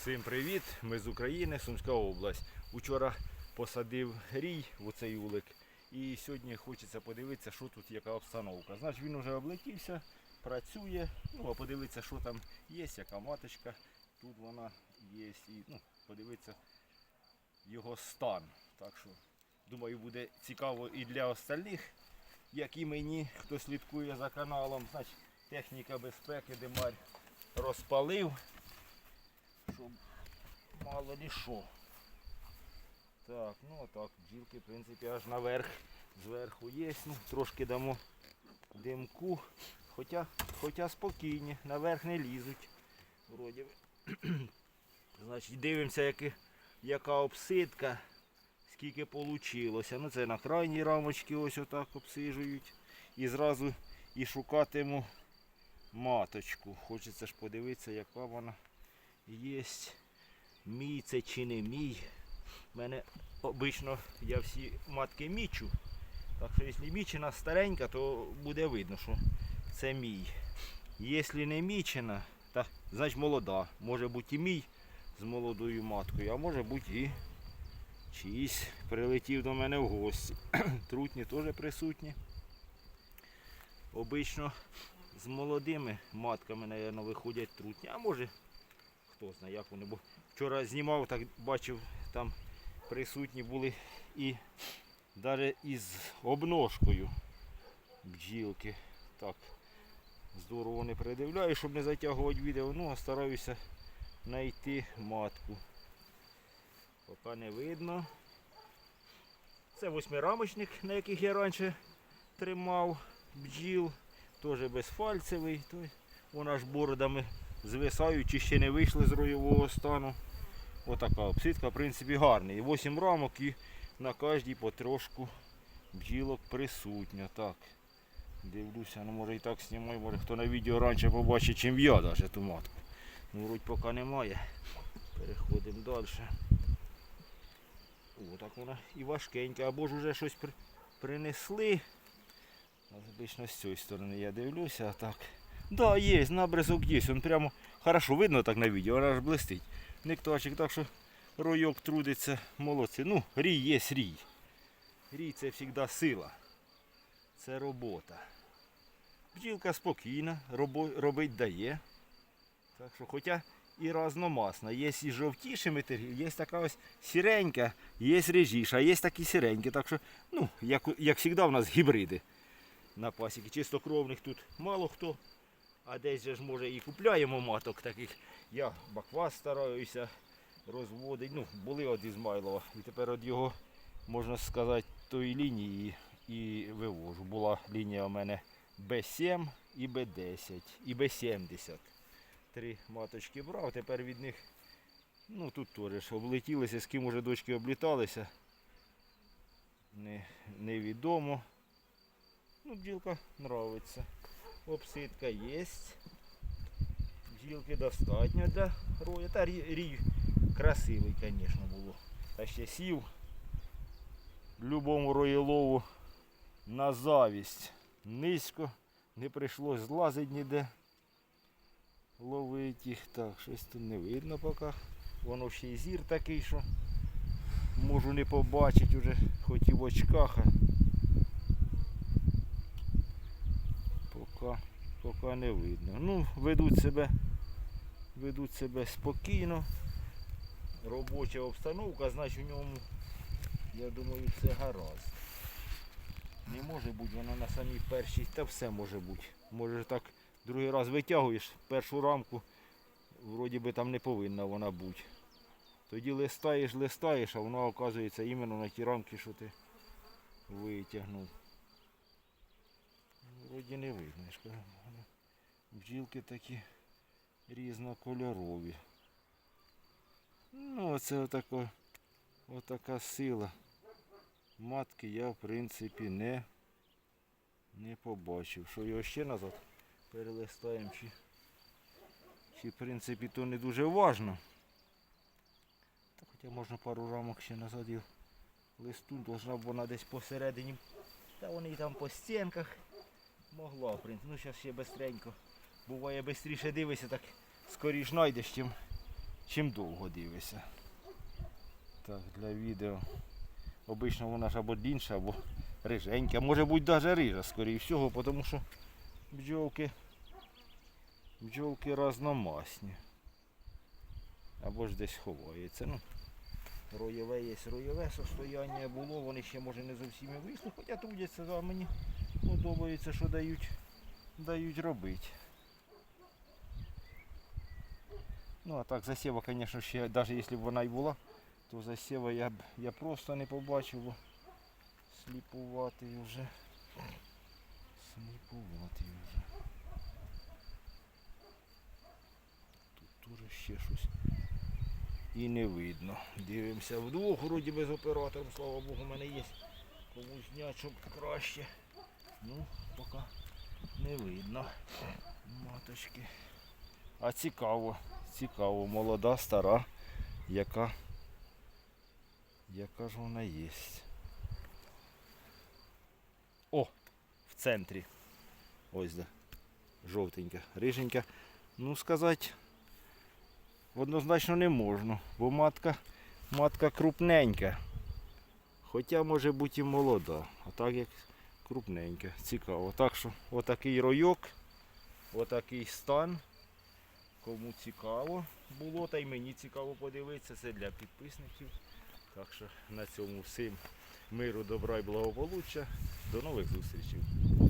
Всім привіт! Ми з України, Сумська область. Учора посадив рій в цей улик. І сьогодні хочеться подивитися, що тут яка обстановка. Значить він вже облетівся, працює. Ну, а подивитися, що там є, яка маточка. Тут вона є. І ну, подивитися його стан. Так що, думаю, буде цікаво і для остальних, як і мені, хто слідкує за каналом. Значить, техніка безпеки, Демар розпалив щоб мало ли що. Так, ну так, бджілки, в принципі, аж наверх, зверху є. Ну, трошки дамо димку. Хоча, хоча спокійні, наверх не лізуть. Вроді. Значить, дивимося, яки, яка обсидка, скільки вийшло. Ну це на крайній рамочці ось отак обсижують. І зразу і шукатиму маточку. Хочеться ж подивитися, яка вона є. Мій це чи не мій. У мене обично я всі матки мічу. Так що якщо мічена старенька, то буде видно, що це мій. Якщо не мічена, та значить молода. Може бути і мій з молодою маткою, а може бути і чийсь прилетів до мене в гості. Трутні теж присутні. Обично з молодими матками, мабуть, виходять трутні, а може хто знає, як вони. Бо вчора знімав, так бачив, там присутні були і навіть із обножкою бджілки. Так, здорово не придивляю, щоб не затягувати відео. Ну, а стараюся знайти матку. Поки не видно. Це восьмирамочник, на яких я раніше тримав бджіл. Теж безфальцевий. Вона ж бородами звисаючи, ще не вийшли з роєвого стану. Отака обсидка, в принципі, гарна. І 8 рамок і на кожній потрошку бджілок присутня. Так. Дивлюся, ну може і так знімаю, може хто на відео раніше побачить, чим я навіть ту матку. Ну, вроді поки немає. Переходимо далі. О, так вона і важкенька, або ж вже щось при- принесли. Обично з цієї сторони я дивлюся, а так. Да, є, набризок є. Он прямо хорошо видно так на відео, вона аж блистить. Нектарчик, так що ройок трудиться, молодці. Ну, рій є рій. Рій це завжди сила. Це робота. Бджілка спокійна, робить дає. Так що, хоча і разномасна. Є і жовтіші метергі, є така ось сіренька, є режіша, є такі сіренькі. Так що, ну, як, як завжди, у нас гібриди на пасіки. Чистокровних тут мало хто. А десь же ж може і купляємо маток таких. Я баквас стараюся розводити. Ну, були от Ізмайлова. І тепер от його, можна сказати, тої лінії і вивожу. Була лінія у мене Б7 і Б10 і Б70. Три маточки брав, тепер від них, ну тут теж облетілися, з ким уже дочки обліталися. Не, невідомо. Ну, бджілка нравиться. Обсидка є. Бджілки достатньо для рою. Та рі- рій красивий, звісно, було. Та ще сів любому роєлову на завість. Низько, не прийшлось злазити ніде. Ловить їх. Так, щось тут не видно поки. Воно ще й зір такий, що можу не побачити вже, хоч і в очках. а Поки, поки не видно. Ну, ведуть себе, ведуть себе спокійно. Робоча обстановка, значить у ньому, я думаю, все гаразд. Не може бути вона на самій першій, та все може бути. Може так другий раз витягуєш першу рамку, вроді би там не повинна вона бути. Тоді листаєш, листаєш, а вона оказується іменно на ті рамки, що ти витягнув. Вроді не видно. Бджілки такі різнокольорові. Ну, оце отако, отака сила. Матки я в принципі не, не побачив. Що його ще назад перелистаємо, чи, чи в принципі то не дуже важно. Та хоча можна пару рамок ще назад і листу, должна б вона десь посередині. Та вони там по стінках. Могла, в принципі. Ну, зараз ще бистренько. Буває швидше дивишся, так скоріш знайдеш, чим, чим довго дивишся. Так, для відео. Обично вона ж або длінша, або риженька. Може бути навіть рижа, скоріше всього, тому що бджолки, бджолки разномасні. Або ж десь ховаються. Ну, роєве є роєве состояння було, вони ще може не зовсім вийшли, хоча трудяться, а мені подобається, що дають, дають робити. Ну а так засіва, звісно, ще, навіть якщо б вона й була, то засіва я б я просто не побачив, сліпуватий вже. Сліпуватий вже. Тут теж ще щось і не видно. Дивимося вдвох, вроді без оператора, слава Богу, у мене є. Комусь щоб краще. Ну, поки не видно. Маточки. А цікаво, цікаво, молода, стара, яка, яка ж вона є. О, в центрі. Ось де. Жовтенька, риженька. Ну сказати, однозначно не можна, бо матка, матка крупненька. Хоча може бути і молода, а так як крупненька. Цікаво. Так що отакий ройок, отакий стан. Кому цікаво було, та й мені цікаво подивитися, це для підписників. Так що на цьому всім миру, добра і благополуччя. До нових зустрічей.